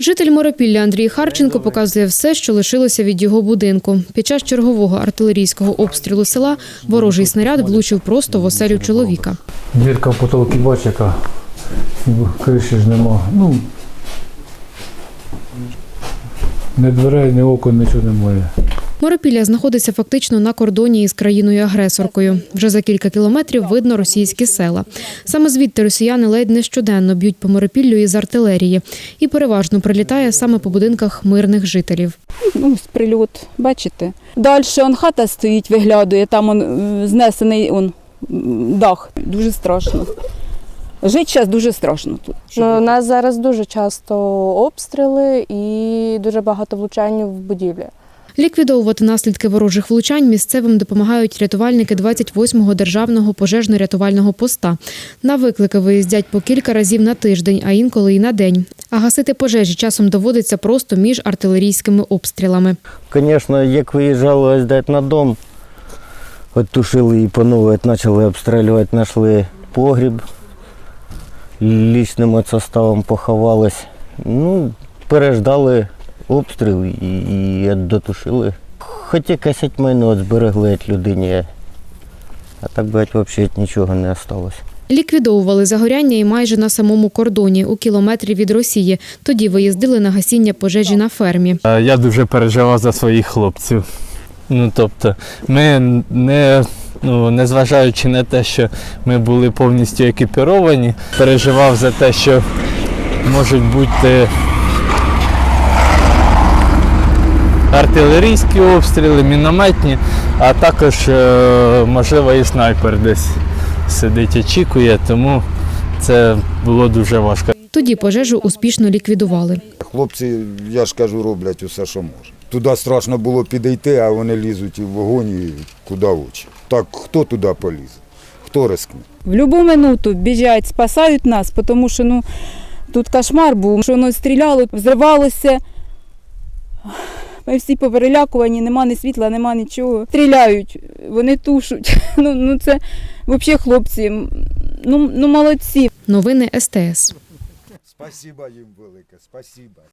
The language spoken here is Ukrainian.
Житель Моропілля Андрій Харченко показує все, що лишилося від його будинку. Під час чергового артилерійського обстрілу села ворожий снаряд влучив просто в оселю чоловіка. Дірка в потолки бач, яка криші ж нема. Ну, ні дверей, ні окон, нічого немає. Моропілля знаходиться фактично на кордоні із країною-агресоркою. Вже за кілька кілометрів видно російські села. Саме звідти росіяни ледь не щоденно б'ють по Моропіллю із артилерії. І переважно прилітає саме по будинках мирних жителів. Ну, ось прильот, бачите. Далі он хата стоїть, виглядує, там он е, знесений он, дах. Дуже страшно. Жити зараз дуже страшно тут. Ну, у нас зараз дуже часто обстріли і дуже багато влучань в будівлі. Ліквідовувати наслідки ворожих влучань місцевим допомагають рятувальники 28-го державного пожежно-рятувального поста. На виклики виїздять по кілька разів на тиждень, а інколи і на день. А гасити пожежі часом доводиться просто між артилерійськими обстрілами. Звісно, як виїжджали дать на дом, тушили і панове почали обстрілювати, знайшли погріб, лічним составом поховались. Ну, переждали обстріл і, і дотушили. Хоч якась от майно зберегли от людині, а так бать взагалі нічого не залишилось. Ліквідовували загоряння і майже на самому кордоні, у кілометрі від Росії. Тоді виїздили на гасіння пожежі на фермі. Е, Я дуже переживав за своїх хлопців. Ну, тобто, ми не, ну, незважаючи на те, що ми були повністю екіпіровані, переживав за те, що можуть бути артилерійські обстріли, мінометні, а також, е, можливо, і снайпер десь сидить, очікує, тому це було дуже важко. Тоді пожежу успішно ліквідували. Хлопці, я ж кажу, роблять усе, що можуть. Туди страшно було підійти, а вони лізуть і в вогонь, і куди очі. Так хто туди полізе? Хто рискне? В будь-яку минуту біжать, спасають нас, тому що ну, тут кошмар був, що воно стріляло, взривалося. Ми всі поверелякувані, нема ні світла, нема нічого. Стріляють, вони тушуть. Ну, ну це взагалі хлопці. Ну, ну молодці. Новини СТС. Спасіба їм велике, спасіба.